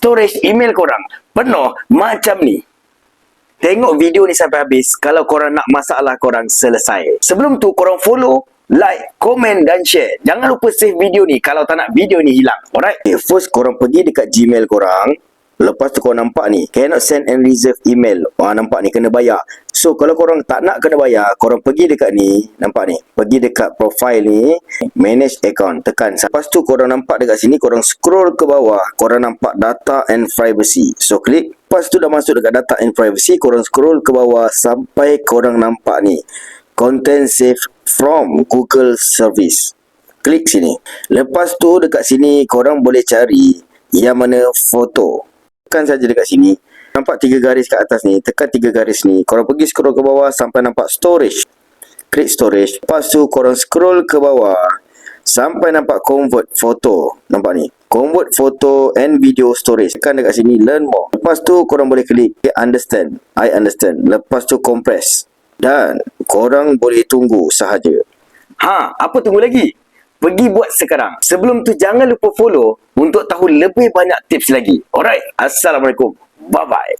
storage email korang penuh macam ni. Tengok video ni sampai habis kalau korang nak masalah korang selesai. Sebelum tu korang follow, like, komen dan share. Jangan lupa save video ni kalau tak nak video ni hilang. Alright? Okay, first korang pergi dekat Gmail korang. Lepas tu korang nampak ni, cannot send and reserve email. Wah, nampak ni kena bayar. So, kalau korang tak nak kena bayar, korang pergi dekat ni, nampak ni. Pergi dekat profile ni, manage account, tekan. Lepas tu korang nampak dekat sini, korang scroll ke bawah, korang nampak data and privacy. So, klik. Lepas tu dah masuk dekat data and privacy, korang scroll ke bawah sampai korang nampak ni. Content save from Google Service. Klik sini. Lepas tu dekat sini korang boleh cari yang mana foto. Tekan saja dekat sini. Nampak tiga garis kat atas ni. Tekan tiga garis ni. Korang pergi scroll ke bawah sampai nampak storage. Klik storage. Lepas tu korang scroll ke bawah sampai nampak convert photo. Nampak ni. Convert photo and video storage. Tekan dekat sini learn more. Lepas tu korang boleh klik understand. I understand. Lepas tu compress. Dan korang boleh tunggu sahaja. Ha, apa tunggu lagi? Pergi buat sekarang. Sebelum tu jangan lupa follow untuk tahu lebih banyak tips lagi. Alright. Assalamualaikum. Bye-bye.